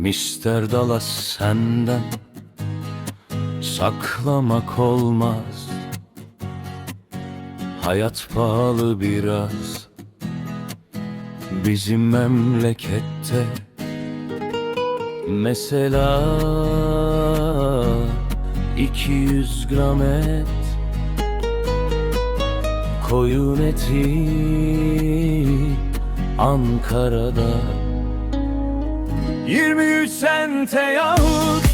Mister Dallas senden Saklamak olmaz. Hayat pahalı biraz. Bizim memlekette Mesela 200 gram et. Koyun eti Ankara'da 23 sente yahut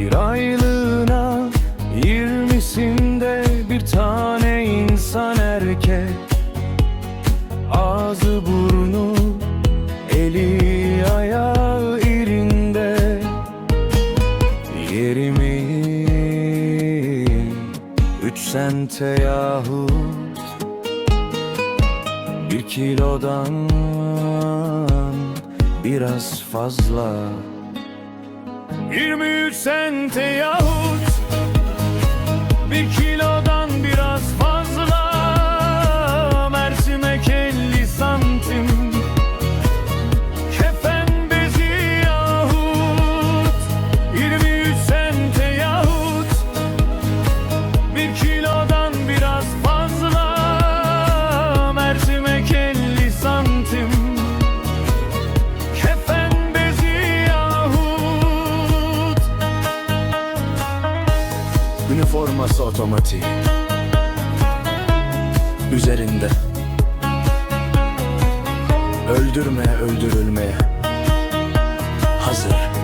Bir aylığına yirmisinde bir tane insan erkek. Ağzı burnu eli ayağı irinde. Yerimi üç sente yahut Bir kilodan biraz fazla 23 sente yahut forması otomatik. Üzerinde. Öldürme öldürülmeye Hazır.